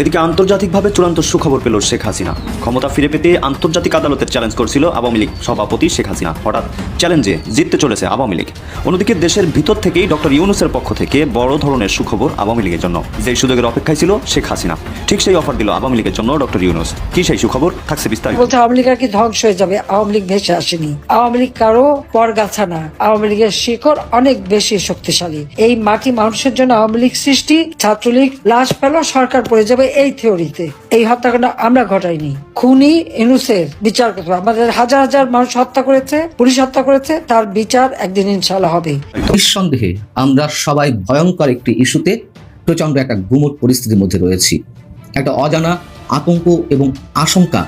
এদিকে আন্তর্জাতিকভাবে চূড়ান্ত সুখবর পেল শেখ হাসিনা। ক্ষমতা ফিরে পেতে আন্তর্জাতিক আদালতের চ্যালেঞ্জ করছিল আওয়ামী লীগ সভাপতি শেখ হাসিনা। হঠাৎ চ্যালেঞ্জে জিততে চলেছে আওয়ামী লীগ। অন্যদিকে দেশের ভিতর থেকেই ডক্টর ইউনুসের পক্ষ থেকে বড় ধরনের সুখবর আওয়ামী লীগের জন্য। যে সুযোগের অপেক্ষায় ছিল শেখ হাসিনা। ঠিক সেই অফার দিল আওয়ামী লীগের জন্য ডক্টর ইউনুস। কি সেই সুখবর? থাকছে বিস্তারিত। বলছে, আওয়ামী লীগ আর কি ধ্বংস হয়ে যাবে। আওয়ামী লীগ ভেসে আসেনি। আওয়ামী লীগ কারও পরগাছা না। আওয়ামী লীগের শিকড় অনেক বেশি শক্তিশালী। এই মাটি মানুষের জন্য আওয়ামী লীগ সৃষ্টি, ছাত্রলীগ, লাশ পেল সরকার পড়ে যাবে এই থিওরিতে এই হত্যাকাণ্ড আমরা ঘটাইনি। খুনি ইনুসের বিচার করতে হবে। আমাদের হাজার হাজার মানুষ হত্যা করেছে, পুলিশ হত্যা করেছে, তার বিচার একদিন ইনশাল্লাহ হবে। নিঃসন্দেহে আমরা সবাই ভয়ঙ্কর একটি ইস্যুতে প্রচণ্ড একটা গুমট পরিস্থিতির মধ্যে রয়েছি। একটা অজানা আতঙ্ক এবং আশঙ্কা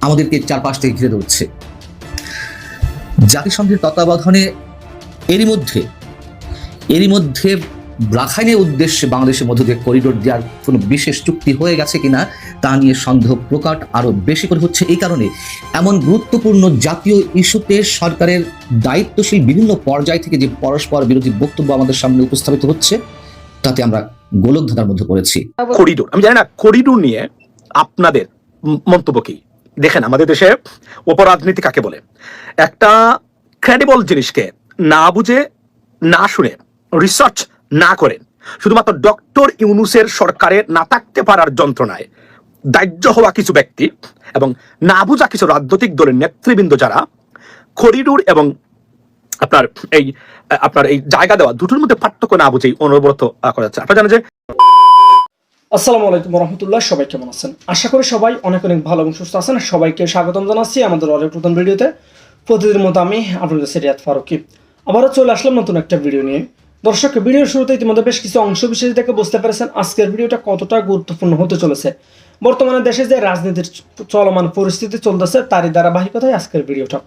আমাদেরকে চারপাশ থেকে ঘিরে ধরছে। জাতিসংঘের তত্ত্বাবধানে এরই মধ্যে এরই মধ্যে রাখাইনের উদ্দেশ্যে বাংলাদেশের মধ্য দিয়ে করিডোর দেওয়ার কোনো বিশেষ চুক্তি হয়ে গেছে কিনা তা নিয়ে সন্দেহ প্রকাট আরও বেশি করে হচ্ছে। এই কারণে এমন গুরুত্বপূর্ণ জাতীয় ইস্যুতে সরকারের দায়িত্বশীল বিভিন্ন পর্যায় থেকে যে পরস্পর বিরোধী বক্তব্য আমাদের সামনে উপস্থাপিত হচ্ছে, তাতে আমরা গোলকধাঁধার মধ্যে পড়েছি। করিডোর। আমি জানি না, করিডোর নিয়ে আপনাদের মন্তব্য কি? দেখেন, আমাদের দেশে অপরাজনীতি কাকে বলে? একটা ক্রেডিবল জিনিসকে না বুঝে, না শুনে রিসার্চ না করে শুধুমাত্র ডক্টর ইউনুসের সরকারের না থাকতে পারার যন্ত্রণায় দাহ্য হওয়া কিছু ব্যক্তি এবং না বুঝা কিছু রাজনৈতিক দলের নেতৃবৃন্দ যারা করিডোর এবং আপনার এই আপনার এই জায়গা দেওয়া দুটোর মধ্যে পার্থক্য না বুঝেই অনবরত করা যাচ্ছে। আপনারা জানেন যে আসসালামু আলাইকুম রহমতুল্লাহ সবাই কেমন আছেন? আশা করি সবাই অনেক অনেক ভালো এবং সুস্থ আছেন। সবাইকে স্বাগতম জানাচ্ছি আমাদের অনেক নতুন ভিডিওতে। প্রতিদিনের মতো আমি আপনাদের সিরিয়াত ফারুকি। আবারও চলে আসলাম নতুন একটা ভিডিও নিয়ে। দর্শক, ভিডিওর শুরুতে ইতিমধ্যে বেশ কিছু অংশ বিশেষ দেখে বুঝতে পেরেছেন আজকের ভিডিওটা কতটা গুরুত্বপূর্ণ হতে চলেছে। বর্তমানে দেশে যে রাজনীতির চলমান পরিস্থিতি চলতেছে, তারই ধারাবাহিকতায় আজকের ভিডিওটা।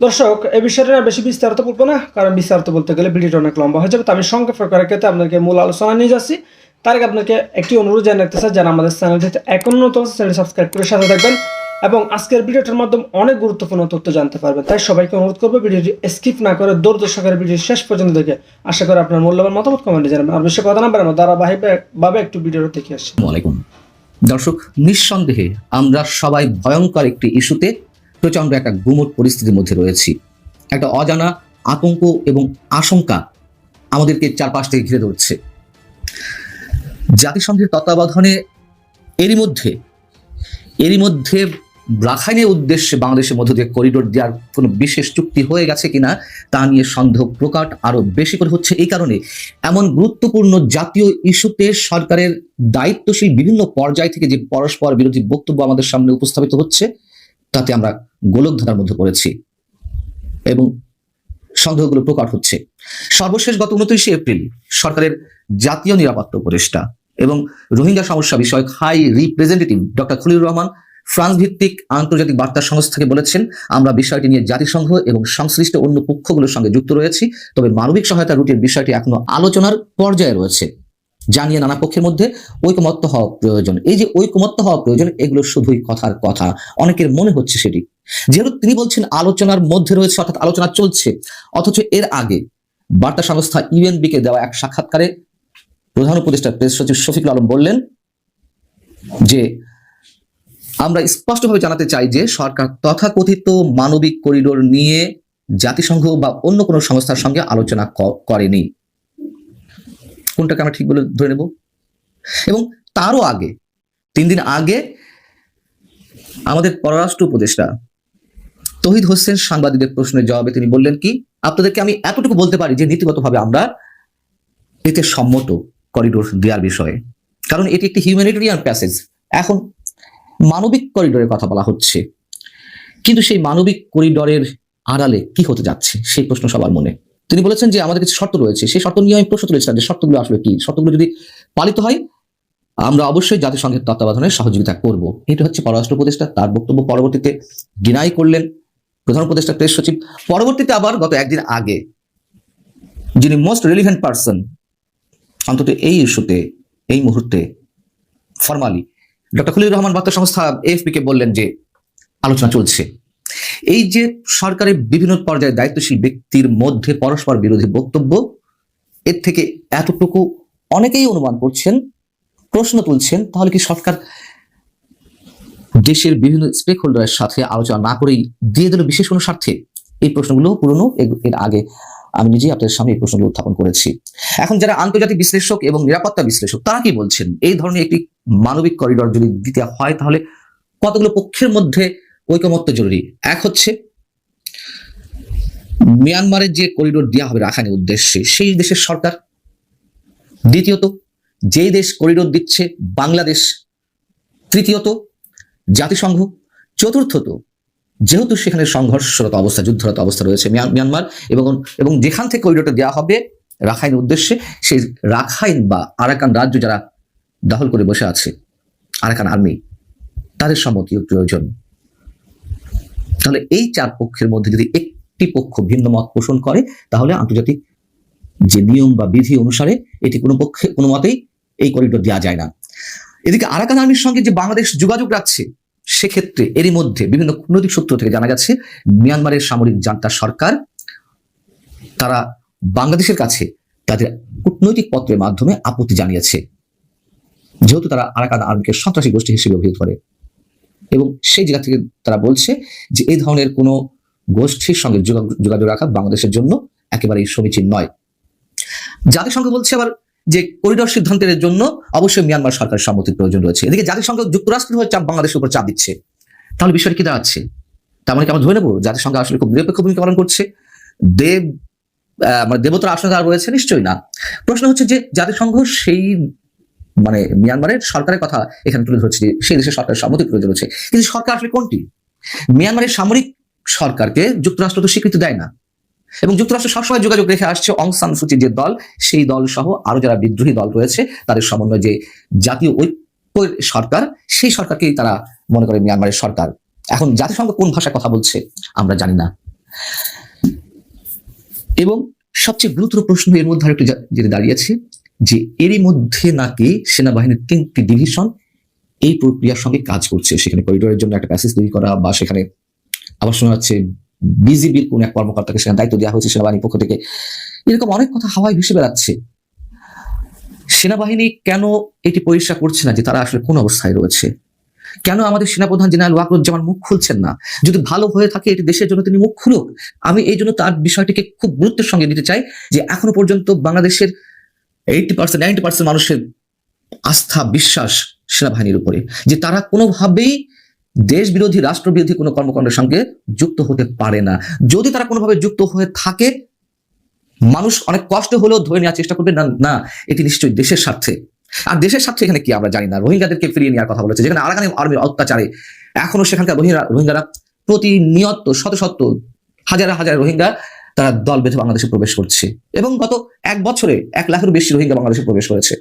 দর্শক এই বিষয়টা না বেশি বিস্তারিত বলব না, কারণ বিস্তারিত বলতে গেলে ভিডিওটা অনেক লম্বা হয়ে যাবে, তো আমি সংক্ষেপ করার ক্ষেত্রে আপনাকে মূল আলোচনা নিয়ে যাচ্ছি। তার আগে আপনাকে একটি অনুরোধ জানিয়ে রাখতে চাই, যারা আমাদের চ্যানেলটিতে এখন নতুন চ্যানেল সাবস্ক্রাইব করে সাথে থাকবেন। এবং আজকের ভিডিওটার মাধ্যমে অনেক গুরুত্বপূর্ণ তথ্য জানতে পারবেন। তাই সবাইকে অনুরোধ করব ভিডিওটি স্কিপ না করে দৌড় দর্শকের ভিডিও শেষ পর্যন্ত দেখে আশা করি আপনার মূল্যবান মতামত কমেন্টে জানাবেন। আর বেশি কথা না বাড়ানো, ধারাবাহিকভাবে একটু ভিডিওটা দেখে আসি। দর্শক, নিঃসন্দেহে আমরা সবাই ভয়ঙ্কর একটি ইস্যুতে প্রচণ্ড একটা গুমট পরিস্থিতির মধ্যে রয়েছি। একটা অজানা আতঙ্ক এবং আশঙ্কা আমাদেরকে চারপাশ থেকে ঘিরে ধরছে। জাতিসংঘের তত্ত্বাবধানে এরই মধ্যে এরই মধ্যে রাখাইনের উদ্দেশ্যে বাংলাদেশের মধ্য দিয়ে করিডোর দেওয়ার কোনো বিশেষ চুক্তি হয়ে গেছে কিনা তা নিয়ে সন্দেহ প্রকাট আরও বেশি করে হচ্ছে এই কারণে। এমন গুরুত্বপূর্ণ জাতীয় ইস্যুতে সরকারের দায়িত্বশীল বিভিন্ন পর্যায় থেকে যে পরস্পর বিরোধী বক্তব্য আমাদের সামনে উপস্থাপিত হচ্ছে, তাতে আমরা গোলকধাঁধার মধ্যে পড়েছি এবং সন্দেহগুলো প্রকাট হচ্ছে। সর্বশেষ গত উনত্রিশে এপ্রিল সরকারের জাতীয় নিরাপত্তা উপদেষ্টা এবং রোহিঙ্গা সমস্যা বিষয়ক high representative doctor Khalilur Rahman France ভিত্তিক আন্তর্জাতিক বার্তা সংস্থাকে বলেছেন, আমরা বিষয়টি নিয়ে জাতিসংঘ এবং সংশ্লিষ্ট অন্য পক্ষগুলোর সঙ্গে যুক্ত রয়েছি, তবে মানবিক সহায়তা রুটির বিষয়টি এখনও আলোচনার পর্যায়ে রয়েছে। জানিয়ে নানা পক্ষের মধ্যে ঐকমত্য হওয়া প্রয়োজন। এই যে ঐকমত্য হওয়া প্রয়োজন, এগুলো শুধুই কথার কথা। অনেকের মনে হচ্ছে সেটি। যেহেতু তিনি বলছেন আলোচনার মধ্যে রয়েছে, অর্থাৎ আলোচনা চলছে, অথচ এর আগে বার্তা সংস্থা ইউএনবি কে দেওয়া এক সাক্ষাৎকারে প্রধান উপদেষ্টা প্রেস সচিব শফিকুল আলম বললেন যে আমরা স্পষ্টভাবে জানাতে চাই যে সরকার তথাকথিত মানবিক করিডোর নিয়ে জাতিসংঘ বা অন্য কোনো সংস্থার সঙ্গে আলোচনা করেনি। কোনটাকে আমরা ঠিক বলে ধরে নেব? এবং তারও আগে, তিন দিন আগে আমাদের পররাষ্ট্র উপদেষ্টা তহিদ হোসেন সাংবাদিকদের প্রশ্নের জবাবে তিনি বললেন কি, আপনাদেরকে আমি এতটুকু বলতে পারি যে নীতিগতভাবে আমরা এতে সম্মত করিডোর দেওয়ার বিষয়ে। কারণ এটি একটি হিউম্যানিটেরিয়ান প্যাসেজ এখন মানবিক করিডোরের কথা বলা হচ্ছে। কিন্তু সেই মানবিক করিডোরের আড়ালে কি হতে যাচ্ছে, সেই প্রশ্ন সবার মনে। তিনি বলেছেন যে আমাদের কিছু শর্ত রয়েছে, সেই শর্ত নিয়ে আমি প্রশ্ন তুলেছিলাম যে শর্তগুলো আসলে কি? শর্তগুলো যদি পালিত হয়, আমরা অবশ্যই জাতিসংঘের তত্ত্বাবধানে সহযোগিতা করব। এটা হচ্ছে পররাষ্ট্র উপদেষ্টা, তার বক্তব্য পরবর্তীতে ডিনাই করলেন প্রধান উপদেষ্টা, প্রেস সচিব। পরবর্তীতে আবার গত একদিন আগে যিনি মোস্ট রেলিভেন্ট পার্সন অন্তত এই ইস্যুতে, এই মুহূর্তে ফরমালি ডক্টর খলিল রহমান বার্তা সংস্থা এএফপি কে বললেন যে, আলোচনা চলছে। এই যে সরকারের বিভিন্ন পর্যায়ে দায়িত্বশীল ব্যক্তির মধ্যে পরস্পর বিরোধী বক্তব্য, এর থেকে এতটুকু অনেকেই অনুমান করছেন, প্রশ্ন তুলছেন, তাহলে কি সরকার দেশের বিভিন্ন স্টেক হোল্ডারের সাথে আলোচনা না করেই দিয়ে দিল বিশেষ কোনো স্বার্থে? এই প্রশ্নগুলো পুরনো এর আগে আমি নিজেই আপনাদের সামনে এই প্রশ্নগুলো উত্থাপন করেছি। এখন যারা আন্তর্জাতিক বিশ্লেষক এবং নিরাপত্তা বিশ্লেষক, তারা কি বলছেন? এই ধরনের একটি মানবিক করিডর যদি দিতে হয়, তাহলে কতগুলো পক্ষের মধ্যে ঐকমত্য জরুরি? এক হচ্ছে মিয়ানমারের যে করিডোর দেওয়া হবে রাখাইনের উদ্দেশ্যে, সেই দেশের সরকার। দ্বিতীয়ত, যেই দেশ করিডোর দিচ্ছে বাংলাদেশ। তৃতীয়ত, জাতিসংঘ। চতুর্থত, যেহেতু সেখানে সংঘর্ষরত অবস্থা, যুদ্ধরত অবস্থা রয়েছে মিয়ান- মিয়ানমার, এবং এবং যেখান থেকে করিডোরটা দেওয়া হবে রাখাইন উদ্দেশ্যে, সেই রাখাইন বা আরাকান রাজ্য যারা দখল করে বসে আছে আরাকান আর্মি। তাদের সম্মতিও প্রয়োজন। তাহলে এই চার পক্ষের মধ্যে যদি একটি পক্ষ ভিন্ন মত পোষণ করে, তাহলে আন্তর্জাতিক যে নিয়ম বা বিধি অনুসারে এটি কোনো পক্ষে, কোনো মতেই এই করিডোর দেওয়া যায় না। এদিকে আরাকান আর্মির সঙ্গে যে বাংলাদেশ যোগাযোগ রাখছে, সেক্ষেত্রে এরই মধ্যে বিভিন্ন কূটনৈতিক সূত্র থেকে জানা গেছে, মিয়ানমারের সামরিক জান্তা সরকার তারা বাংলাদেশের কাছে তাদের কূটনৈতিক পত্রের মাধ্যমে আপত্তি জানিয়েছে। যেহেতু তারা আরাকান আর্মিকে সন্ত্রাসী গোষ্ঠী হিসেবে অভিহিত করে। এবং সেই জায়গা থেকে তারা বলছে যে এই ধরনের কোনো গোষ্ঠীর সঙ্গে যোগা- যোগাযোগ রাখা বাংলাদেশের জন্য একেবারেই সমীচীন নয়। জাতিসংঘ বলছে আবার যে করিডোর সিদ্ধান্তের জন্য অবশ্যই মিয়ানমার সরকারের সম্মতির প্রয়োজন রয়েছে। এদিকে জাতিসংঘ যুক্তরাষ্ট্র হয়ে চাপ বাংলাদেশের উপর চাপ দিচ্ছে। তাহলে বিষয়টা কি দাঁড়াচ্ছে? তার মানে কি আমরা ধরে নেব? জাতিসংঘ আসলে খুব নিরপেক্ষ ভূমিকা পালন করছে। দেব মানে দেবতার আসনে তারা রয়েছে নিশ্চয়ই না। প্রশ্ন হচ্ছে যে জাতিসংঘ সেই মানে মিয়ানমারের সরকারের কথা এখানে তুলে ধরছে সেই দেশের সরকারের সম্মতির প্রয়োজন রয়েছে কিন্তু সরকার আসলে কোনটি? মিয়ানমারের সামরিক সরকারকে যুক্তরাষ্ট্র তো স্বীকৃতি দেয় না। এবং যুক্তরাষ্ট্র সবসময় যোগাযোগ রেখে আসছে অং সান সুচির যে দল, সেই দল সহ আরও যারা বিদ্রোহী দল রয়েছে, তাদের সমন্বয় যে জাতীয় ঐক্য সরকার, সেই সরকারকেই তারা মনে করে মিয়ানমারের সরকার। এখন জাতিসংঘ কোন ভাষায় কথা বলছে, আমরা জানি না। এবং সবচেয়ে গুরুতর প্রশ্ন এর মধ্যে আরেকটু যেটা দাঁড়িয়েছে যে এরই মধ্যে নাকি সেনাবাহিনীর তিনটি ডিভিশন এই প্রক্রিয়ার সঙ্গে কাজ করছে। সেখানে করিডোরের জন্য একটা প্যাসেজ তৈরি করা বা সেখানে আবার শোনা যাচ্ছে বিজিবির কোন এক কর্মকর্তাকে সেখানে দায়িত্ব দেওয়া হয়েছে সেনাবাহিনীর পক্ষ থেকে। এরকম অনেক কথা হাওয়ায় ভেসে বেড়াচ্ছে। সেনাবাহিনী কেন এটি পরিষ্কার করছে না যে তারা আসলে কোন অবস্থায় রয়েছে? কেন আমাদের সেনাপ্রধান জেনারেল ওয়াকরুজ্জামান মুখ খুলছেন না? যদি ভালো হয়ে থাকে এটি দেশের জন্য তিনি মুখ খুলুক। আমি এই জন্য তার বিষয়টিকে খুব গুরুত্বের সঙ্গে নিতে চাই যে এখনও পর্যন্ত বাংলাদেশের এইটি পার্সেন্ট নাইনটি পার্সেন্ট মানুষের আস্থা, বিশ্বাস সেনাবাহিনীর উপরে। যে তারা কোনোভাবেই দেশ বিরোধী রাষ্ট্র বিরোধী কোনো কর্মকাণ্ডের সঙ্গে যুক্ত হতে পারে না। যদি তারা কোনোভাবে যুক্ত হয়ে থাকে, মানুষ অনেক কষ্ট হলেও ধরে নেওয়ার চেষ্টা করবে, না না, এটি নিশ্চয়ই দেশের স্বার্থে। আর দেশের স্বার্থে এখানে কি আমরা জানি না। রোহিঙ্গাদেরকে ফিরিয়ে নেওয়ার কথা বলেছে, যেখানে আরাকানি আর্মির অত্যাচারে এখনও সেখানকার রোহিঙ্গা, রোহিঙ্গারা প্রতিনিয়ত শত শত, হাজার হাজার রোহিঙ্গা তারা দল বেঁধে বাংলাদেশে প্রবেশ করছে। এবং গত এক বছরে এক লাখের বেশি রোহিঙ্গা বাংলাদেশে প্রবেশ করেছে।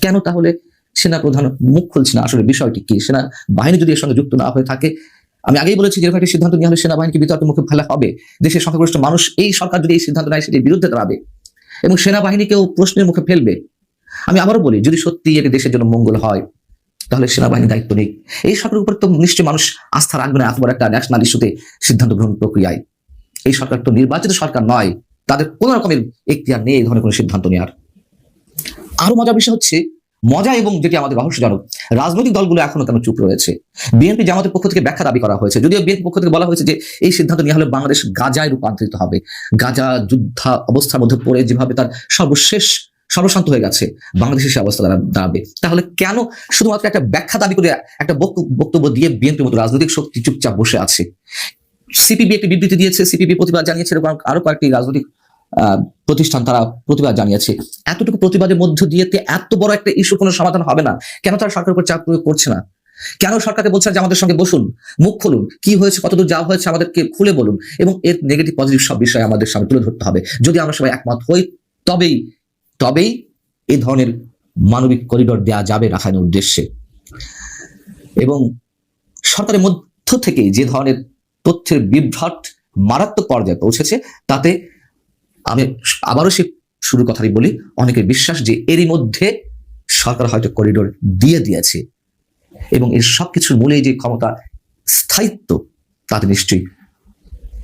কেন তাহলে সেনা প্রধান মুখ খুলছে না? আসলে বিষয়টি কি? সেনা বাহিনী যদি এর সঙ্গে যুক্ত না হয়ে থাকে, আমি আগেই বলেছি যেরকম একটি সিদ্ধান্ত নেওয়া হলে সেনাবাহিনীকে বিতর্কের মুখে ফেলা হবে। দেশের সংখ্যাগরিষ্ঠ মানুষ, এই সরকার যদি এই সিদ্ধান্ত নেয়, সেটির বিরুদ্ধে দাঁড়াবে। এবং সেনাবাহিনীকেও প্রশ্নের মুখে ফেলবে। আমি আবারও বলি, যদি সত্যি এটি দেশের জন্য মঙ্গল হয়, তাহলে সেনাবাহিনী দায়িত্ব নেই। এই সরকারের উপর তো নিশ্চয়ই মানুষ আস্থা রাখবে না, এত বড় একটা ন্যাশনাল ইস্যুতে সিদ্ধান্ত গ্রহণ প্রক্রিয়ায়। এই সরকার তো নির্বাচিত সরকার নয়, তাদের কোন রকমের এখতিয়ার নেই এই ধরনের কোনো সিদ্ধান্ত নেওয়ার আরও মজার বিষয় হচ্ছে, মজা এবং যেটি আমাদের রহস্যজনক, রাজনৈতিক দলগুলো এখনও কেন চুপ রয়েছে। বিএনপি জামাতের পক্ষ থেকে ব্যাখ্যা দাবি করা হয়েছে, যদিও বিএনপি পক্ষ থেকে বলা হয়েছে যে এই সিদ্ধান্ত নেওয়া হলে বাংলাদেশ গাজায় রূপান্তরিত হবে। গাজা যুদ্ধা অবস্থার মধ্যে পড়ে যেভাবে তার সর্বশেষ, সর্বশান্ত হয়ে গেছে, বাংলাদেশের সে অবস্থা দাঁড়া- দাঁড়াবে। তাহলে কেন শুধুমাত্র একটা ব্যাখ্যা দাবি করে একটা বক্তব্য দিয়ে বিএনপির মতো রাজনৈতিক শক্তি চুপচাপ বসে আছে? সিপিবি একটি বিবৃতি দিয়েছে সিপিবি প্রতিবাদ জানিয়েছে, এরকম আরও কয়েকটি রাজনৈতিক প্রতিষ্ঠান তারা প্রতিবাদ জানিয়েছে। এতটুকু প্রতিবাদের মধ্য দিয়ে এত বড় একটা ইস্যু কোনো সমাধান হবে না। কেন তারা সরকারের উপর চাপ প্রয়োগ করছে না? কেন সরকারকে বলছে যে আমাদের সঙ্গে বসুন, মুখ খুলুন, কি হয়েছে, কতদূর যাওয়া হয়েছে আমাদেরকে খুলে বলুন, এবং এর নেগেটিভ পজিটিভ সব বিষয় আমাদের সামনে তুলে ধরতে হবে। যদি আমরা সবাই একমত হই, তবেই তবেই এই ধরনের মানবিক করিডোর দেওয়া যাবে রাখাইনের উদ্দেশ্যে। এবং সরকারের মধ্য থেকে যে ধরনের তথ্যের বিভ্রাট মারাত্মক পর্যায়ে পৌঁছেছে, তাতে আমি আবারও সে শুরু কথাই বলি অনেকের বিশ্বাস যে এরই মধ্যে সরকার হয়তো করিডোর দিয়ে দিয়েছে এবং এর সবকিছুর মূলে যে ক্ষমতা, স্থায়িত্ব, তাতে নিশ্চয়ই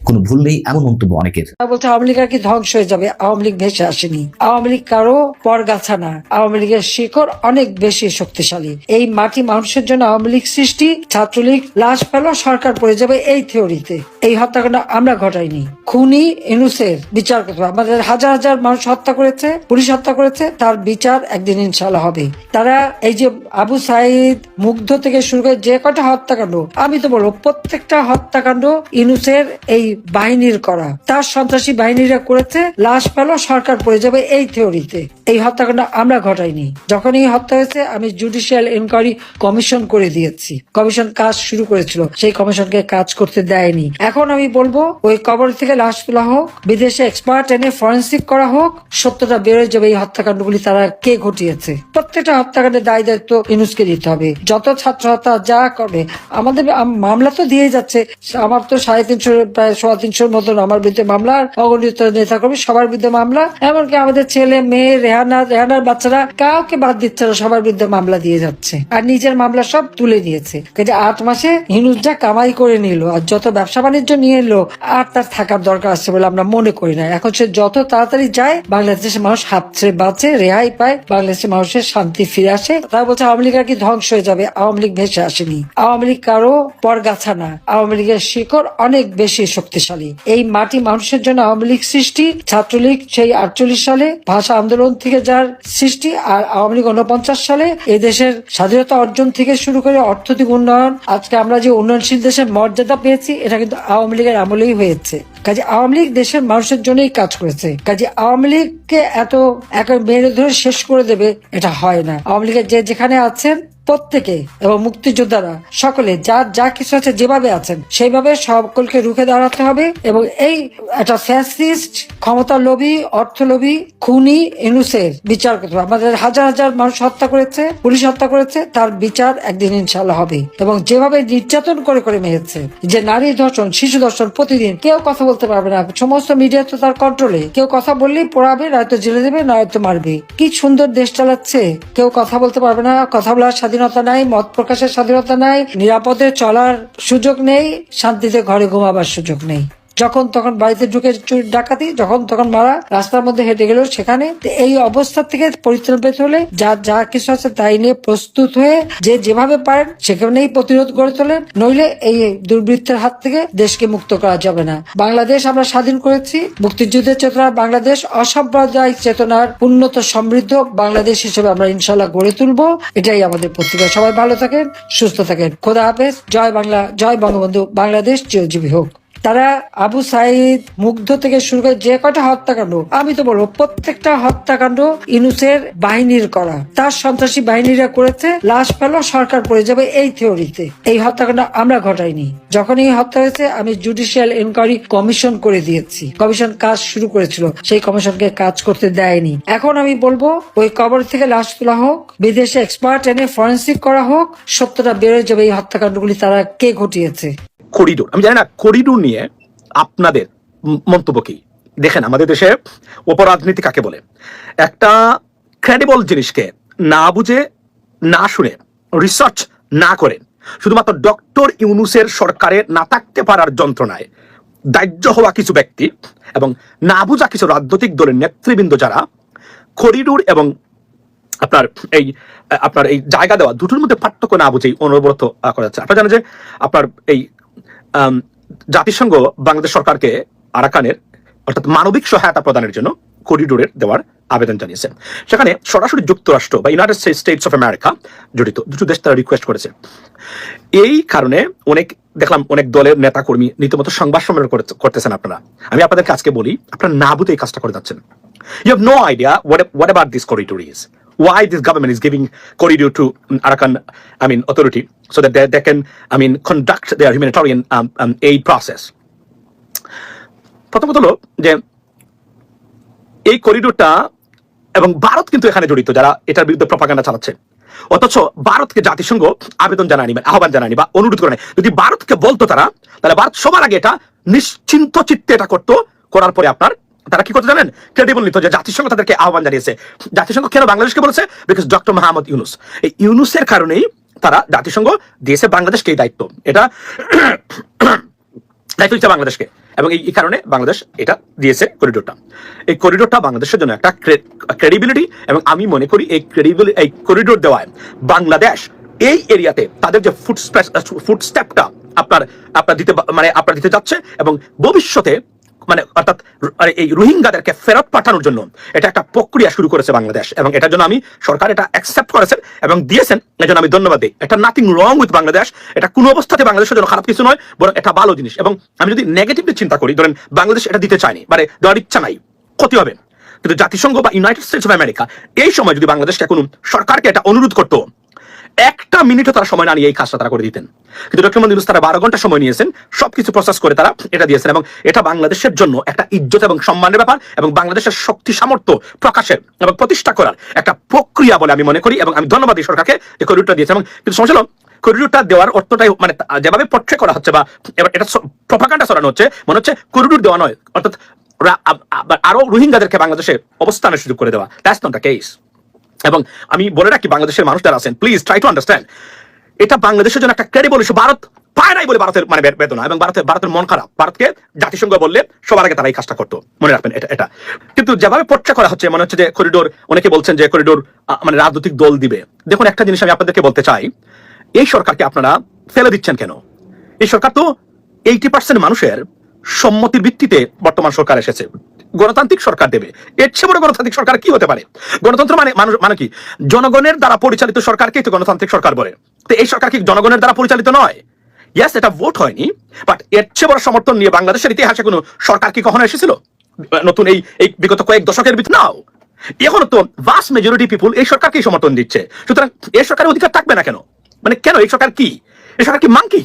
কোনো ভুল নেই, এমন মন্তব্য অনেকের। বলতে আওয়ামী লীগ আর কি ধ্বংস হয়ে যাবে? আওয়ামী লীগ ভেসে আসেনি। আওয়ামী লীগ কারও পরগাছা না। আওয়ামী লীগের শিকড় অনেক বেশি শক্তিশালী। এই মাটি মানুষের জন্য আওয়ামী লীগ সৃষ্টি, ছাত্রলীগ লাশ ফেলো, সরকার পড়ে যাবে এই থিওরিতে। এই হত্যাকাণ্ড আমরা ঘটাইনি। খুনি এনুসের বিচার করতে আমাদের হাজার হাজার মানুষ হত্যা করেছে, পুলিশ হত্যা করেছে, তার বিচার একদিন ইনশাল্লাহ হবে। তারা এই যে আবু সাইদ মুগ্ধ থেকে শুরু করে যে কটা হত্যাকাণ্ড, আমি তো বলব প্রত্যেকটা হত্যাকাণ্ড ইনুসের এই বাহিনীর করা। তার সন্ত্রাসী বাহিনীরা করেছে, লাশ পেল, সরকার পড়ে যাবে এই থিওরিতে। এই হত্যাকাণ্ড আমরা ঘটাইনি। যখন এই হত্যা হয়েছে, আমি জুডিশিয়াল ইনকোয়ারি কমিশন করে দিয়েছি। কমিশন কাজ শুরু করেছিল। সেই কমিশনকে কাজ করতে দেয়নি। এখন আমি বলব, ওই কবর থেকে লাশ তোলা হোক, বিদেশে এক্সপার্ট এনে ফরেন্সিক করা হোক, সত্যটা বেরোয় যাবে এই হত্যাকাণ্ডগুলি তারা কে ঘটিয়েছে। প্রত্যেকটা হত্যাকাণ্ডের দায় দায়িত্ব ইনুসকে দিতে হবে। যত ছাত্র হত্যা যা করবে, আমাদের মামলা তো দিয়ে যাচ্ছে। আমার তো সাড়ে তিনশো, প্রায় সোয়া তিনশোর মতন আমার বিরুদ্ধে মামলা, অগণিত নেতা কর্মী সবার বিরুদ্ধে মামলা, এমনকি আমাদের ছেলে, মেয়ে, রেহানা, রেহানার বাচ্চারা কাউকে বাদ দিচ্ছে না, সবার বিরুদ্ধে মামলা দিয়ে যাচ্ছে। আর নিজের মামলা সব তুলে নিয়েছে। আট মাসে হিনুস যা কামাই করে নিল, আর যত ব্যবসা বাণিজ্য নিয়ে এলো, আর তার থাকার দরকার আছে বলে আমরা মনে করি না। এখন সে যত তাড়াতাড়ি যায়, বাংলাদেশের মানুষ হাত ছেড়ে বাঁচে, রেহাই পায়, বাংলাদেশের মানুষের শান্তি ফিরে আসে। তারা বলছে, আওয়ামী লীগ আর কি ধ্বংস হয়ে যাবে? আওয়ামী লীগ ভেসে আসেনি। আওয়ামী লীগ কারও পরগাছা না। আওয়ামী লীগের শিকড় অনেক বেশি শক্তিশালী। এই মাটি মানুষের জন্য আওয়ামী লীগ সৃষ্টি, ছাত্রলীগ সেই আটচল্লিশ সালে, ভাষা আন্দোলন থেকে যার সৃষ্টি, আর আওয়ামী লীগ উনপঞ্চাশ সালে এই দেশের স্বাধীনতা অর্জন থেকে শুরু করে অর্থনৈতিক উন্নয়ন, আজকে আমরা যে উন্নয়নশীল দেশের মর্যাদা পেয়েছি, এটা কিন্তু আওয়ামী লীগের আমলেই হয়েছে। কাজে আওয়ামী লীগ দেশের মানুষের জন্যই কাজ করেছে। কাজে আওয়ামী লীগকে এত, এক মেরে ধরে শেষ করে দেবে, এটা হয় না। আওয়ামী লীগের যে যেখানে আছেন প্রত্যেকে এবং মুক্তিযোদ্ধারা সকলে যার যা কিছু আছে যেভাবে আছেন, সেইভাবে সকলকে রুখে দাঁড়াতে হবে এবং এই একটা ফ্যাসিস্ট ক্ষমতা লোভী অর্থ লোভী খুনি এনুসের বিচার করতে হবে। আমাদের হাজার হাজার মানুষ হত্যা করেছে, পুলিশ হত্যা করেছে, তার বিচার একদিন ইনশাল্লাহ হবে। এবং যেভাবে নির্যাতন করে করে মেরেছে, যে নারী ধর্ষণ, শিশু ধর্ষণ প্রতিদিন, কেউ কথা বলতে পারবে না। সমস্ত মিডিয়া তো তার কন্ট্রোলে কেউ কথা বললেই পড়াবে, নয়তো জেলে দেবে, নয়তো মারবে। কি সুন্দর দেশ চালাচ্ছে, কেউ কথা বলতে পারবে না, কথা বলার স্বাধীনতা নাই, মত প্রকাশের স্বাধীনতা নাই, নিরাপদে চলার সুযোগ নেই, শান্তিতে ঘরে ঘুমাবার সুযোগ নেই। যখন তখন বাড়িতে ঢুকে চুরি ডাকাতি, যখন তখন মারা রাস্তার মধ্যে হেঁটে গেল সেখানে। এই অবস্থা থেকে পরিত্রাণ পেতে হলে যা যা কিছু আছে তাই নিয়ে প্রস্তুত হয়ে যে যেভাবে পারেন সেখানেই প্রতিরোধ গড়ে তোলেন। নইলে এই দুর্বৃত্তের হাত থেকে দেশকে মুক্ত করা যাবে না। বাংলাদেশ আমরা স্বাধীন করেছি। মুক্তিযুদ্ধের চেতনা বাংলাদেশ, অসাম্প্রদায়িক চেতনার উন্নত সমৃদ্ধ বাংলাদেশ হিসেবে আমরা ইনশাল্লাহ গড়ে তুলবো। এটাই আমাদের পত্রিকা সবাই ভালো থাকেন, সুস্থ থাকেন। খোদা হাফেজ। জয় বাংলা, জয় বঙ্গবন্ধু। বাংলাদেশ চিরজীবী হোক। তারা আবু সাইদ মুগ্ধ থেকে শুরু করে যে কটা হত্যাকাণ্ড, আমি তো বলব প্রত্যেকটা হত্যাকাণ্ড ইনুসের বাহিনীর করা। তার সন্ত্রাসী বাহিনীরা করেছে, লাশ পেল, সরকার পড়ে যাবে এই থিওরিতে। এই হত্যাকাণ্ড আমরা ঘটাইনি। যখন এই হত্যা হয়েছে, আমি জুডিশিয়াল ইনকোয়ারি কমিশন করে দিয়েছি। কমিশন কাজ শুরু করেছিল, সেই কমিশনকে কাজ করতে দেয়নি। এখন আমি বলব, ওই কবর থেকে লাশ তোলা হোক, বিদেশে এক্সপার্ট এনে ফরেন্সিক করা হোক, সত্যটা বেরোয় যাবে এই হত্যাকাণ্ডগুলি তারা কে ঘটিয়েছে। করিডোর। আমি জানি না, করিডোর নিয়ে আপনাদের মন্তব্য কি? দেখেন, আমাদের দেশে অপরাজনীতি কাকে বলে? একটা ক্রেডিবল জিনিসকে না বুঝে, না শুনে রিসার্চ না করে, শুধুমাত্র ডক্টর ইউনুসের সরকারের না থাকতে পারার যন্ত্রণায় দাহ্য হওয়া কিছু ব্যক্তি এবং না বুঝা কিছু রাজনৈতিক দলের নেতৃবৃন্দ যারা করিডোর এবং আপনার এই আপনার এই জায়গা দেওয়া, দুটোর মধ্যে পার্থক্য না বুঝেই অনবরত করা যাচ্ছে আপনারা জানেন যে আপনার এই জাতিসংঘ বাংলাদেশ সরকারকে আরাকানের, অর্থাৎ মানবিক সহায়তা প্রদানের জন্য করিডোরের দেওয়ার আবেদন জানিয়েছে। সেখানে সরাসরি যুক্তরাষ্ট্র বা ইউনাইটেড স্টেটস অফ আমেরিকা জড়িত দুটো দেশ তারা রিকোয়েস্ট করেছে। এই কারণে অনেক, দেখলাম অনেক দলের নেতা কর্মী রীতিমতো সংবাদ সম্মেলন করতেছেন আপনারা। আমি আপনাদেরকে আজকে বলি, আপনারা না বুঝে এই কাজটা করে যাচ্ছেন। You have no idea what what about this corridor is why this government is giving corridor to Arakan, I mean, authority, so that they, they can, I mean, conduct their humanitarian um, um, aid process. প্রথমত হলো যে এই করিডোরটা এবং ভারত কিন্তু এখানে জড়িত যারা এটার বিরুদ্ধে প্রপাগান্ডা চালাচ্ছে অথচ ভারতকে জাতিসংঘ আবেদন জানায়নি বা আহ্বান জানায়নি বা অনুরোধ করে। যদি ভারতকে বলতো তারা তাহলে ভারত সবার আগে এটা নিশ্চিন্ত চিত্তে এটা করতো করার পরে আপনার তারা কি করতে জানেন? ক্রেডিবল নিত যে জাতিসংঘ তাদেরকে আহ্বান জানিয়েছে। জাতিসংঘ কেন বাংলাদেশকে বলেছে? বিকজ ডক্টর মাহমুদ ইউনুস এই ইউনুসের কারণেই তারা জাতিসংঘ দিয়েছে বাংলাদেশকে এই দায়িত্ব। এটা দায়িত্ব দিচ্ছে বাংলাদেশকে। এবং এই কারণে বাংলাদেশ এটা দিয়েছে করিডোরটা এই করিডোরটা বাংলাদেশের জন্য একটা ক্রেডিবিলিটি এবং আমি মনে করি এই ক্রেডিবিলিটি এই করিডোর দেওয়ায় বাংলাদেশ এই এরিয়াতে তাদের যে ফুট ফুটস্টেপটা আপনার আপনার দিতে মানে আপনার দিতে যাচ্ছে এবং ভবিষ্যতে মানে অর্থাৎ এই রোহিঙ্গাদেরকে ফেরত পাঠানোর জন্য এটা একটা প্রক্রিয়া শুরু করেছে বাংলাদেশ। এবং এটার জন্য আমি সরকার এটা অ্যাকসেপ্ট করেছেন এবং দিয়েছেন। এর জন্য আমি ধন্যবাদ দিই। এটা নাথিং রং উইথ বাংলাদেশ। এটা কোনো অবস্থাতে বাংলাদেশের জন্য খারাপ কিছু নয়, বরং এটা ভালো জিনিস। এবং আমি যদি নেগেটিভলি চিন্তা করি, ধরেন বাংলাদেশ এটা দিতে চায়নি মানে দেওয়ার ইচ্ছা নাই, ক্ষতি হবে। কিন্তু জাতিসংঘ বা ইউনাইটেড স্টেটস অফ আমেরিকা এই সময় যদি বাংলাদেশকে কোনো সরকারকে এটা অনুরোধ করতো একটা মিনিটও তারা সময় না নিয়ে এই কাজটা তারা করে দিতেন। কিন্তু ডক্টর ইউনূস তারা বারো ঘণ্টা সময় নিয়েছেন, সবকিছু প্রসেস করে তারা এটা দিয়েছেন এবং এটা বাংলাদেশের জন্য একটা ইজ্জত এবং সম্মানের ব্যাপার এবং বাংলাদেশের শক্তি সামর্থ্য প্রকাশের এবং প্রতিষ্ঠা করার একটা প্রক্রিয়া বলে আমি মনে করি এবং আমি ধন্যবাদ দিই সরকারকে যে করিডোরটা দিয়েছে এবং কিন্তু সমস্যা হলো, করিডোরটা দেওয়ার অর্থটাই মানে যেভাবে পট্রে করা হচ্ছে বা এবার এটা প্রপাকাণ্ডা সরানো হচ্ছে, মনে হচ্ছে করিডোর দেওয়া নয়, অর্থাৎ আরও রোহিঙ্গাদেরকে বাংলাদেশে অবস্থানের সুযোগ করে দেওয়া। দ্যাটস নট দ্য কেস এবং আমি বলে রাখি, বাংলাদেশের মানুষ যারা আছেন প্লিজ ট্রাই টু আন্ডারস্ট্যান্ড এটা বাংলাদেশের জন্য একটা ক্রেডিবল ইস্যু ভারত পায় নাই বলে ভারতের মানে বেদনা এবং ভারতের ভারতের মন খারাপ। ভারতকে জাতিসংঘ বললে সবার আগে তারা এই কাজটা করতো। মনে রাখবেন এটা এটা। কিন্তু যেভাবে পর্চা করা হচ্ছে, মনে হচ্ছে যে করিডোর অনেকে বলছেন যে করিডোর মানে রাজনৈতিক দল দিবে। দেখুন, একটা জিনিস আমি আপনাদেরকে বলতে চাই। এই সরকারকে আপনারা ফেলে দিচ্ছেন কেন? এই সরকার তো এইটি পার্সেন্ট মানুষের সম্মতির ভিত্তিতে বর্তমান সরকার এসেছে। গণতান্ত্রিক সরকার দেবে। এর চেয়ে বড় গণতান্ত্রিক সরকার কি হতে পারে? গণতন্ত্র মানে মানুষ মানে কি? জনগণের দ্বারা পরিচালিত সরকারকেই তো গণতান্ত্রিক সরকার বলে। তো এই সরকার কি জনগণের দ্বারা পরিচালিত নয়? ইয়াস এটা ভোট হয়নি বাট এর চেয়ে বড় সমর্থন নিয়ে বাংলাদেশের ইতিহাসে কোনো সরকার কি কখনো এসেছিল? নতুন এই এই বিগত কয়েক দশকের ভিতর নাও এখন তো ভাস্ট মেজরিটি পিপুল এই সরকারকেই সমর্থন দিচ্ছে। সুতরাং এই সরকারের অধিকার থাকবে না কেন? মানে কেন? এই সরকার কি? এই সরকার কি মাংকি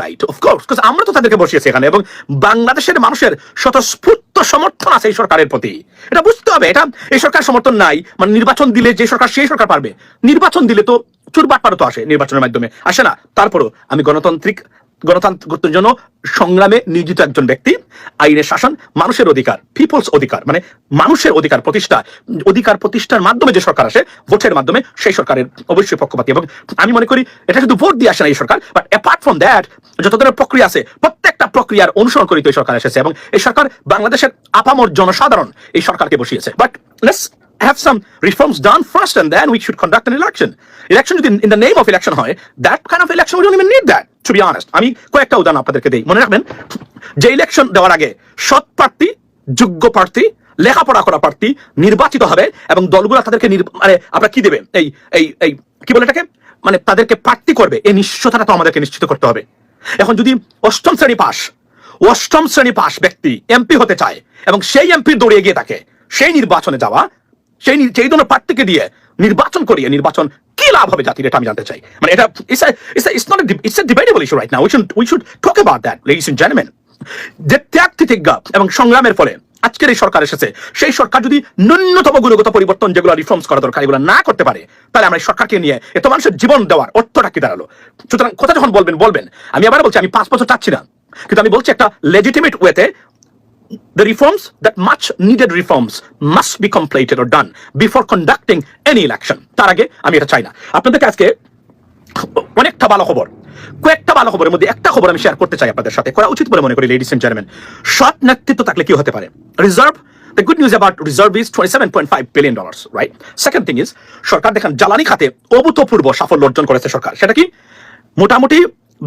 রাইট অফকোর্স কজ আমরা তো তাদেরকে বসিয়েছি এখানে এবং বাংলাদেশের মানুষের স্বতঃস্ফূর্ত সমর্থন আছে এই সরকারের প্রতি। এটা বুঝতে হবে, এটা এই সরকার সমর্থন নাই। মানে নির্বাচন দিলে যে সরকার, সেই সরকার পারবে। নির্বাচন দিলে তো চুরবাট পারো তো আসে নির্বাচনের মাধ্যমে। আসে না, তারপরও আমি গণতান্ত্রিক গণতান্ত্রিক জন্য সংগ্রামে নিয়োজিত একজন ব্যক্তি, আইনের শাসন, মানুষের অধিকার পিপলস অধিকার মানে মানুষের অধিকার প্রতিষ্ঠা, অধিকার প্রতিষ্ঠার মাধ্যমে যে সরকার আসে, ভোটের মাধ্যমে সেই সরকারের অবশ্যই পক্ষপাতী। এবং আমি মনে করি, এটা শুধু ভোট দিয়ে আসে না এই সরকার বাট অ্যাপার্ট ফ্রম দ্যাট যত ধরনের প্রক্রিয়া আছে, প্রত্যেকটা প্রক্রিয়ার অনুসরণ করে তো এই সরকার এসেছে। এবং এই সরকার বাংলাদেশের আপামর জনসাধারণ এই সরকারকে বসিয়েছে। But let's have some reforms done first and then we should conduct an election. Election যদি in the name of election that kind of election, we don't even need that, to be honest. আমি কয়েকটা যে election দেওয়ার আগে সৎ প্রার্থী, যোগ্য প্রার্থী, লেখাপড়া করা প্রার্থী নির্বাচিত হবে এবং দলগুলো তাদেরকে মানে আপনারা কি দেবে এই এই এই, কি বলে এটাকে? মানে তাদেরকে প্রার্থী করবে। এই নিশ্চয়তাটা তো আমাদেরকে নিশ্চিত করতে হবে। এখন যদি অষ্টম শ্রেণি পাস অষ্টম শ্রেণি পাস ব্যক্তি এমপি হতে চায় এবং সেই এমপি দৌড়িয়ে গিয়ে থাকে, সেই নির্বাচনে যাওয়া সেই সেই ধরনের প্রার্থীকে দিয়ে নির্বাচন করিয়ে নির্বাচন কি লাভ হবে জাতির, এটা আমি জানতে চাই। মানে এটা it's not it's a issue right now we should we should talk about that ladies and gentleman যে ত্যাগ তিতিজ্ঞা এবং সংগ্রামের ফলে আজকের এই সরকার এসেছে, সেই সরকার যদি ন্যূনতম গুণগত পরিবর্তন যেগুলো রিফর্মস করা দরকার, এগুলো না করতে পারে, তাহলে আমরা এই সরকারকে নিয়ে এত মানুষের জীবন দেওয়ার অর্থটা কি দাঁড়াল? সুতরাং কথা যখন বলবেন বলবেন। আমি আবার বলছি, আমি পাঁচ বছর চাচ্ছি না। কিন্তু আমি বলছি একটা লেজিটিমেট ওয়েতে the reforms that much needed reforms must be completed or done before conducting any election. তার আগে আমি এটা চাই না। আপনাদেরকে আজকে অনেকটা ভালো খবর কয়েকটা ভালো খবরের মধ্যে একটা খবর আমি শেয়ার করতে চাই আপনাদের সাথে। করা উচিত বলে মনে করি লেডিস এন্ড জেন্টলম্যান সৎ নেতৃত্ব থাকলে কি হতে পারে? Reserve The good news about reserve is 27.5 billion dollars, right? Second thing is, সরকার দেখেন জ্বালানি খাতে অভূতপূর্ব সাফল্য অর্জন করেছে সরকার। সেটা কি? মোটামুটি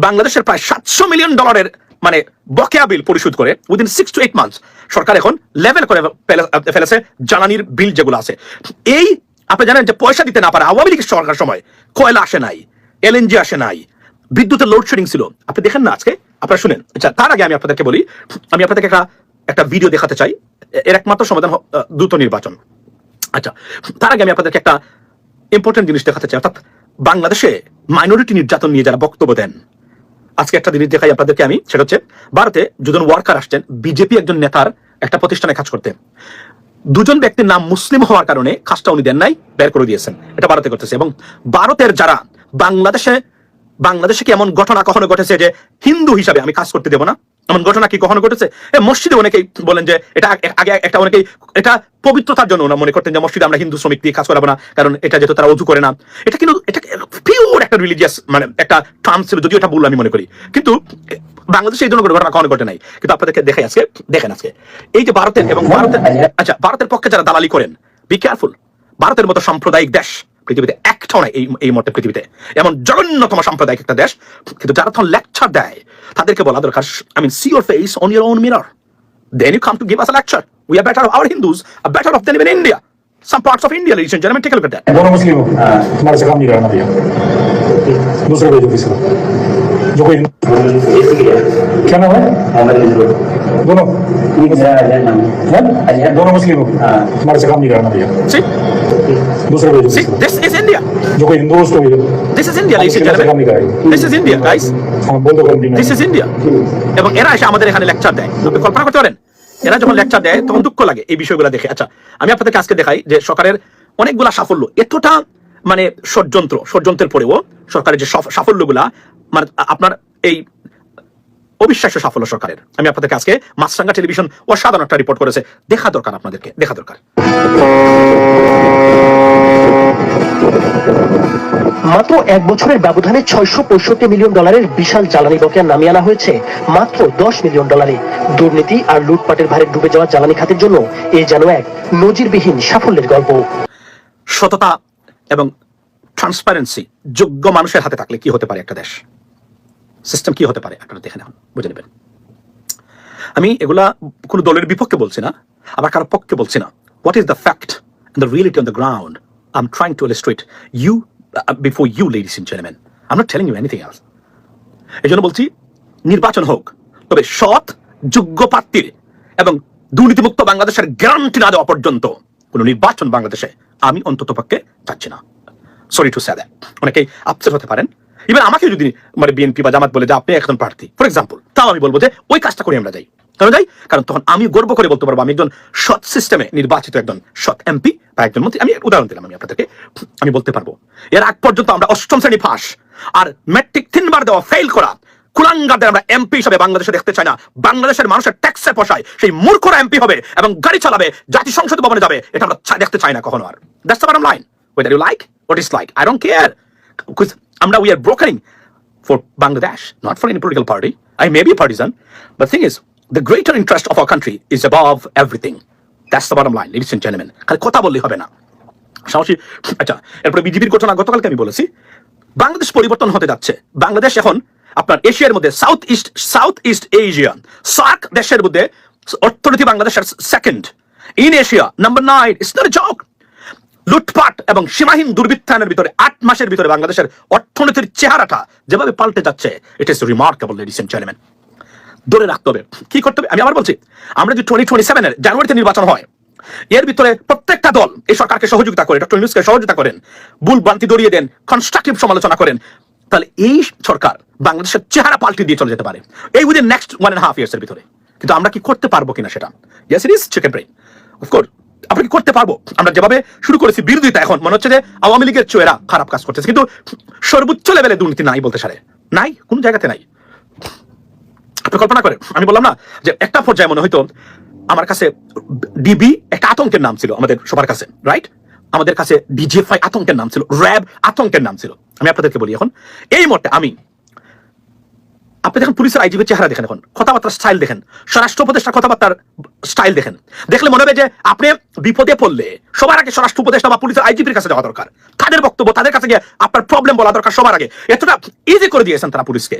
বাংলাদেশের প্রায় সাতশো মিলিয়ন ডলারের মানে বকেয়া বিল পরিশোধ করে within six two eight months সরকার এখন লেভেল করে ফেলে- ফেলেছে জ্বালানির বিল যেগুলো আছে। এই আপনি জানেন যে পয়সা দিতে না পারে আওয়ামী লীগের সরকার সময় কয়লা আসে নাই এলএনজি আসে নাই, বিদ্যুতের লোডশেডিং ছিল। আপনি দেখেন না আজকে? আপনারা শুনেন। আচ্ছা তার আগে আমি আপনাদেরকে বলি, আমি আপনাদেরকে একটা একটা ভিডিও দেখাতে চাই। এর একমাত্র সমাধান দ্রুত নির্বাচন। আচ্ছা তার আগে আমি আপনাদেরকে একটা ইম্পর্টেন্ট জিনিস দেখাতে চাই। অর্থাৎ বাংলাদেশে মাইনরিটি নির্যাতন নিয়ে যারা বক্তব্য দেন আজকে একটা জিনিস দেখাই আপনাদেরকে আমি, সেটা হচ্ছে ভারতে দুজন ওয়ার্কার আসছেন বিজেপি একজন নেতার একটা প্রতিষ্ঠানে কাজ করতে দুজন ব্যক্তির নাম মুসলিম হওয়ার কারণে কাজটা উনি দেন নাই, বের করে দিয়েছেন। এটা ভারতে করতেছে এবং ভারতের যারা বাংলাদেশে বাংলাদেশে কি এমন ঘটনা কখনো ঘটেছে যে হিন্দু হিসাবে আমি কাজ করতে দেব না? এমন ঘটনা কি কখনো ঘটেছে? মসজিদে অনেকেই বলেন যে এটা আগে- একটা অনেকেই, এটা পবিত্রতার জন্য মনে করতেন যে মসজিদে আমরা হিন্দু শ্রমিক দিয়ে কাজ করাবো না, কারণ এটা যেহেতু তারা অজু করে না। এটা কিন্তু, এটা পিওর একটা রিলিজিয়াস মানে একটা টার্ম ছিল, যদিও এটা ভুল আমি মনে করি। কিন্তু বাংলাদেশে এই ধরনের ঘটনা কখনো ঘটে নাই। কিন্তু আপনাদেরকে দেখে আজকে, দেখেন আজকে। এই যে ভারতের এবং ভারতের আচ্ছা ভারতের পক্ষে যারা দালালি করেন বি কেয়ারফুল ভারতের মতো সাম্প্রদায়িক দেশ পৃথিবীতে একটাও নাই এই এই মুহূর্তে পৃথিবীতে এমন জঘন্যতম সাম্প্রদায়িক একটা দেশ কিন্তু যারা তখন লেকচার দেয় তাদেরকে বলা দরকার I mean see your face on your own mirror Then you come to give us a lecture. We are better, our Hindus are better off than even India. Some parts of India, ladies and gentlemen, take a look at that. दोनों मुस्लिम हो हमारे से काम नहीं कराना भैया दूसरे भेजो किसी को जो कोई क्या नाम है दोनों हैं? दोनों मुस्लिम हो हमारे से काम नहीं कराना भैया See, दूसरे भेजो see, किसी को this is India. जो कोई हिंदू हो उसको भेजो This is India, ladies and हम किसी से काम नहीं gentlemen. कराएंगे This is India, guys. हाँ बोल दो कंटिन्यू This is India. এবং এরা এসে আমাদের এখানে লেকচার দেয় আপনি কল্পনা করতে পারেন এরা যখন লেকচার দেয় তখন দুঃখ লাগে এই বিষয়গুলো দেখে আচ্ছা আমি আপনাদেরকে আজকে দেখাই যে সরকারের অনেকগুলা সাফল্য এতটা মানে ষড়যন্ত্র ষড়যন্ত্রের পরেও সরকারের যে সফ- সাফল্যগুলা মানে আপনার এই অবিশ্বাস্য সাফল্য সরকারের। আমি আপনাদেরকে আজকে মাছরাঙ্গা টেলিভিশন অসাধারণ একটা রিপোর্ট করেছে। দেখা দরকার আপনাদেরকে দেখা দরকার। মাত্র এক বছরের ব্যবধানে ছয়শো পঁয়ষট্টি মিলিয়ন ডলারের বিশাল জ্বালানি বকেয়া নামিয়ে আনা হয়েছে মাত্র দশ মিলিয়ন ডলারে। দুর্নীতি আর লুটপাটের ভারে ডুবে যাওয়া জ্বালানি খাতের জন্য এ যেন এক নজিরবিহীন সাফল্যের গল্প। সততা এবং ট্রান্সপারেন্সি যোগ্য মানুষের হাতে থাকলে কি হতে পারে একটা দেশ? সিস্টেম কি হতে পারে? আপনারা দেখে নেন বুঝে নেবেন। আমি এগুলা কোনো দলের বিপক্ষে বলছি না আবার কারও পক্ষে বলছি না। What is the fact and the reality on the ground? I'm trying to illustrate you uh, before you ladies and gentlemen. I'm not telling you anything else. এই জন্য বলছি নির্বাচন হোক তবে সৎ যোগ্য প্রার্থীর এবং দুর্নীতিমুক্ত বাংলাদেশের গ্যারান্টি না দেওয়া পর্যন্ত কোনো নির্বাচন বাংলাদেশে আমি অন্তত পক্ষে চাচ্ছি না সরি টু স্যাদ অনেকেই আপসেট হতে পারেন ইভেন আমাকে যদি মানে বিএনপি বা জামাত বলে যে আপনি একজন প্রার্থী ফর এক্সাম্পল তাও আমি বলব যে ওই কাজটা করে আমরা যাই। কেন যাই? কারণ তখন আমি গর্ব করে বলতে পারব, আমি একজন সৎ সিস্টেমে নির্বাচিত একজন সৎ এমপি বা একজন মন্ত্রী। আমি উদাহরণ দিলাম আমি আপনাদেরকে, আমি বলতে পারব। এর আগ পর্যন্ত আমরা অষ্টম শ্রেণি ফাঁস আর ম্যাট্রিক তিনবার দেওয়া ফেল করা আমরা এমপি হিসাবে বাংলাদেশে দেখতে চাই না। বাংলাদেশের মানুষের ট্যাক্সের পয়সায় সেই মূর্খরা এমপি হবে এবং গাড়ি চালাবে, জাতি সংসদ ভবনে যাবে, এটা আমরা দেখতে চাই না কখনো আর। That's the bottom line like what is like i don't care because আমরা we are brokering for bangladesh not for any political party i may be partisan but the thing is the greater interest of our country is above everything that's the bottom line ladies and gentlemen খালি কথা বললেই হবে না সাহসী আচ্ছা এরপরে বিজেপির ঘটনা গতকালকে আমি বলেছি বাংলাদেশ পরিবর্তন হতে যাচ্ছে বাংলাদেশ এখন আপনার এশিয়ার মধ্যে south east south east Asia SAARC দেশের মধ্যে অর্থনীতি বাংলাদেশের second in Asia number nine it's not joke লুটপাট এবং সীমাহীন দুর্বৃত্তায়নের ভিতরে আট মাসের ভিতরে বাংলাদেশের অর্থনীতির চেহারাটা যেভাবে পাল্টে যাচ্ছে it is remarkable ladies gentleman ধরে রাখতে হবে। কি করতে হবে? আমি আবার বলছি, আমরা যদি টোয়েন্টি টোয়েন্টি সেভেনের জানুয়ারিতে নির্বাচন হয়, এর ভিতরে প্রত্যেকটা দল এই সরকারকে সহযোগিতা করে ডক্টর ইউনুসকে সহযোগিতা করেন, ভুল ভ্রান্তি দরিয়ে দেন কনস্ট্রাকটিভ সমালোচনা করেন, তাহলে এই সরকার বাংলাদেশের চেহারা পাল্টে দিয়ে চলে যেতে পারে। এই within next one and half years এর ভিতরে। কিন্তু আমরা কি করতে পারব কিনা সেটা? Yes it is chicken brain of course আমরা কি করতে পারব? আমরা যেভাবে শুরু করেছি বিরোধিতা এখন, মনে হচ্ছে যে আওয়ামী লীগের চোয়েরা খারাপ কাজ করতেছে। কিন্তু সর্বোচ্চ লেভেলে দুর্নীতি নাই বলতে সারে। নাই? কোন জায়গাতে নাই। আপনি কল্পনা আমি বললাম না যে একটা পর্যায়ে মনে হয়তো আমার কাছে ডিবি একটা আতঙ্কের নাম ছিল আমাদের সবার কাছে রাইট আমাদের কাছে ডিজিএফআই আতঙ্কের নাম ছিল র্যাব আতঙ্কের নাম ছিল। আমি আপনাদেরকে বলি এখন, এই মুহূর্তে আমি আপনি দেখেন পুলিশের আইজিপির চেহারা দেখেন এখন, কথাবার্তার স্টাইল দেখেন, স্বরাষ্ট্র উপদেষ্টা কথাবার্তার স্টাইল দেখেন। দেখলে মনে হবে যে আপনি বিপদে পড়লে সবার আগে স্বরাষ্ট্র উপদেষ্টা বা পুলিশের আইজিপির কাছে যাওয়া দরকার। তাদের বক্তব্য, তাদের কাছে গিয়ে আপনার প্রবলেম বলা দরকার সবার আগে। এতটা ইজি করে দিয়েছেন তারা পুলিশকে।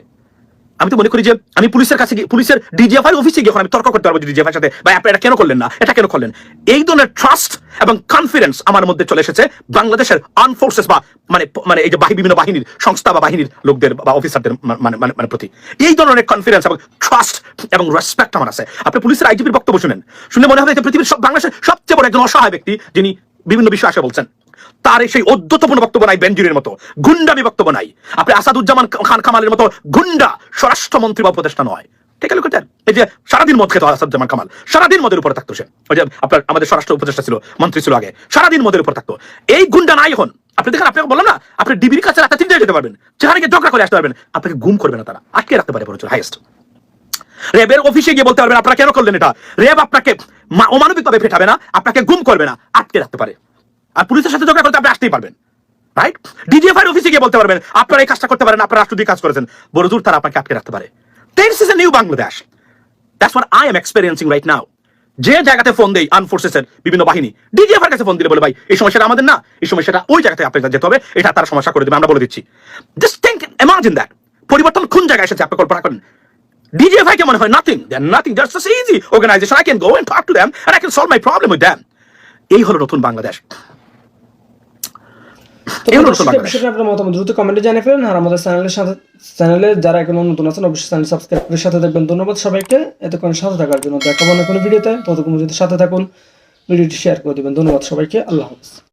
আমি তো মনে করি যে আমি পুলিশের কাছে গিয়ে, পুলিশের ডিজিএফআই অফিসে গিয়ে আমি তর্ক করতে পারব ডিজিএফআই সাথে। ভাই আপনি এটা কেন করলেন না? এটা কেন করলেন? এই ধরনের ট্রাস্ট এবং কনফিডেন্স আমার মধ্যে চলে এসেছে বাংলাদেশের আর্ম ফোর্সেস বা মানে মানে এই যে বাহি, বিভিন্ন বাহিনীর সংস্থা বা বাহিনীর লোকদের বা অফিসারদের মানে মানে মানে প্রতি। এই ধরনের কনফিডেন্স এবং ট্রাস্ট এবং রেসপেক্ট আমার আছে। আপনি পুলিশের আইজিপির বক্তব্য শুনেন। শুনে মনে হবে যে পৃথিবীর সব, বাংলাদেশের সবচেয়ে বড় একজন অসহায় ব্যক্তি, যিনি বিভিন্ন বিষয়ে আসে বলছেন। তার সেই অদ্যতপূর্ণ বক্তব্য নাই বেঞ্জুরের মতো, গুন্ডামি বক্তব্য নাই। আপনি আসাদুজ্জামান খান কামালের মতো গুন্ডা স্বরাষ্ট্রমন্ত্রী বা উপদেষ্টা নয়। ঠিক আছে এই যে সারাদিন মদ খেত সারাদিন মদের উপরে থাকতো সে। ওই যে আপনার, আমাদের স্বরাষ্ট্র উপদেষ্টা ছিল, মন্ত্রী ছিল আগে, সারাদিন মদের উপর থাকতো। এই গুন্ডা নাই এখন। আপনি দেখেন, আপনাকে বললাম না, আপনি ডিবির কাছে তিনটায় যেতে পারবেন, যেখানে গিয়ে করে আসতে পারবেন, আপনাকে গুম করবে না তারা। আটকে রাখতে পারে বরঞ্চ হাইয়েস্ট অফিসে গিয়ে বলতে পারবেন, আপনারা কেন করলেন এটা? র্যাব আপনাকে অমানবিকভাবে ফেটাবে না, আপনাকে গুম করবে না, আটকে রাখতে পারে। আর পুলিশের সাথে ঝগড়া করতে আপনি আসতেই পারবেন রাইট অফিসে গিয়ে বলতে পারবেন, আপনারা এই কাজটা করতে পারেন, আপনারা রাষ্ট্র দিয়ে কাজ করেছেন। বড় দূর তারা আপনাকে আটকে রাখতে পারে। This is a new Bangladesh that's I am right now যে জায়গাতে ফোন দেই আর্ম ফোর্সেসের বিভিন্ন বাহিনী ডিজিএফআর কাছে ফোন দিলে বলে, ভাই, এই সমস্যাটা আমাদের না, এই সমস্যাটা ওই জায়গাতে যেতে হবে, এটা তারা সমস্যা করে দেবে, আমরা বলে দিচ্ছি। জাস্ট থিঙ্ক ইমাজিন দ্যাট পরিবর্তন কোন জায়গায় এসেছে, আপনি কল্পনা করেন। DJFI হয় they are nothing that's just easy organization, I can go and talk to them and I can solve my problem with এই হলো নতুন বাংলাদেশ তো আপনার মতামত দ্রুত কমেন্টে জানিয়ে ফেলেন। আর আমাদের চ্যানেলের সাথে চ্যানেলে যারা এখনও নতুন আছেন অবশ্যই চ্যানেল সাবস্ক্রাইব করে সাথে থাকবেন। ধন্যবাদ সবাইকে। এতক্ষণ সাথে থাকার জন্য দেখাবো অন্য কোনো ভিডিওতে। ততক্ষণ যদি সাথে থাকুন। ভিডিওটি শেয়ার করে দিবেন। ধন্যবাদ সবাইকে। আল্লাহ হাফিজ।